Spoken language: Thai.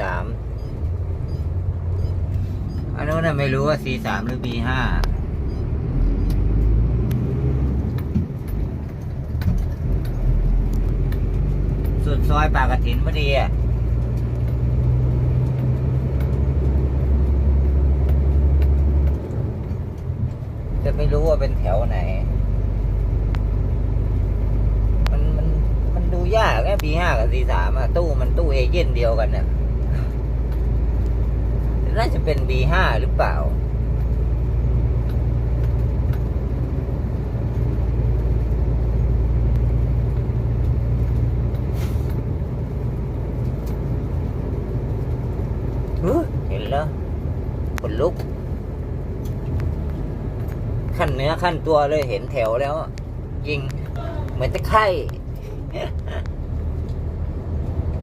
สามอันนู้นน่ะไม่รู้ว่า C สามหรือ B ห้าสุดซอยปากกระถินพอดีอะจะไม่รู้ว่าเป็นแถวไหน มันมันมันดูยากแค่ B ห้ากับ C สามอะตู้มันตู้เอเย่นเดียวกันเนี่ย น่าจะเป็น B ห้าหรือเปล่าเฮ้ยเห็นแล้วขนลุก ขั้นเนื้อขั้นตัวเลยเห็นแถวแล้ว ยิง เหมือนตะไคร่